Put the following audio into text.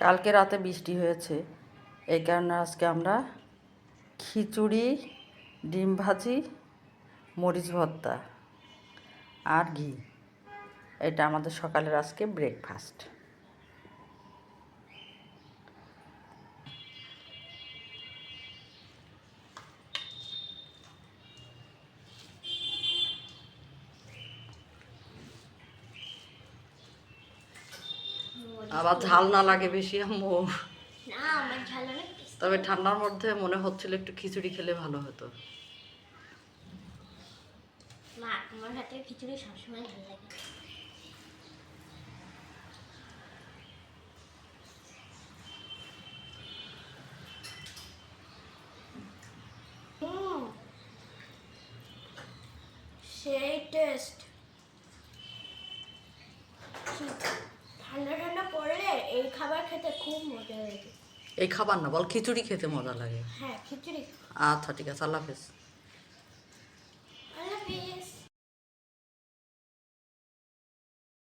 কালকে রাতে বৃষ্টি হয়েছে। এই কারণে আজকে আমরা খিচুড়ি, ডিম ভাজি, মরিচ ভর্তা আর ঘি। এটা আমাদের সকালের আজকে ব্রেকফাস্ট আবার ঝাল না লাগে বেশি আম্মু। তবে ঠান্ডার মধ্যে মনে হচ্ছিল একটু খিচুড়ি খেলে ভালো হতো। মা তোমার হাতের খিচুড়ি সবসময় ভালো লাগে। সেই টেস্ট এই খাবার খেতে খুব মজা লাগে। এই খাবার না বল খিচুড়ি খেতে মজা লাগে। হ্যাঁ খিচুড়ি। আচ্ছা ঠিক আছে আল্লাহ হাফেজ।